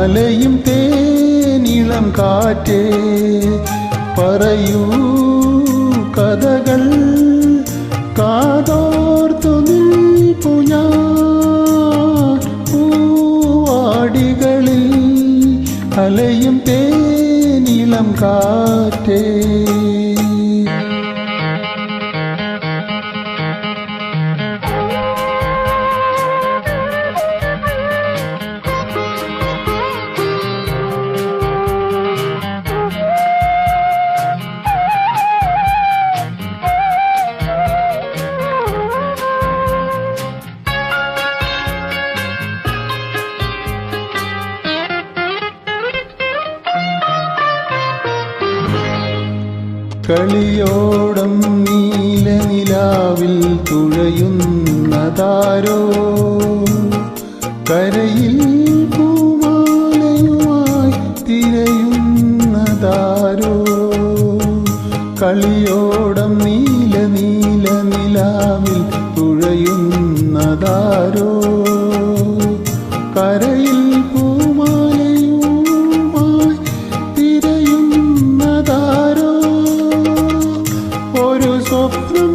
அலையும் தேனிளம் காற்றே பறையூ கதகள் காதோர்த்து நிற்புயா பூவாடிகளில் அலையும் தேனிளம் காற்றே. കളിയോടം നീല നിലാവിൽ തുഴയുന്നതാരോ? കരയിൽ പൂമാലയുമായി തിരയുന്നതാരോ? കളിയോടം നീല നീല നിലാവിൽ തുഴയുന്നതാരോ? കരയിൽ Kopf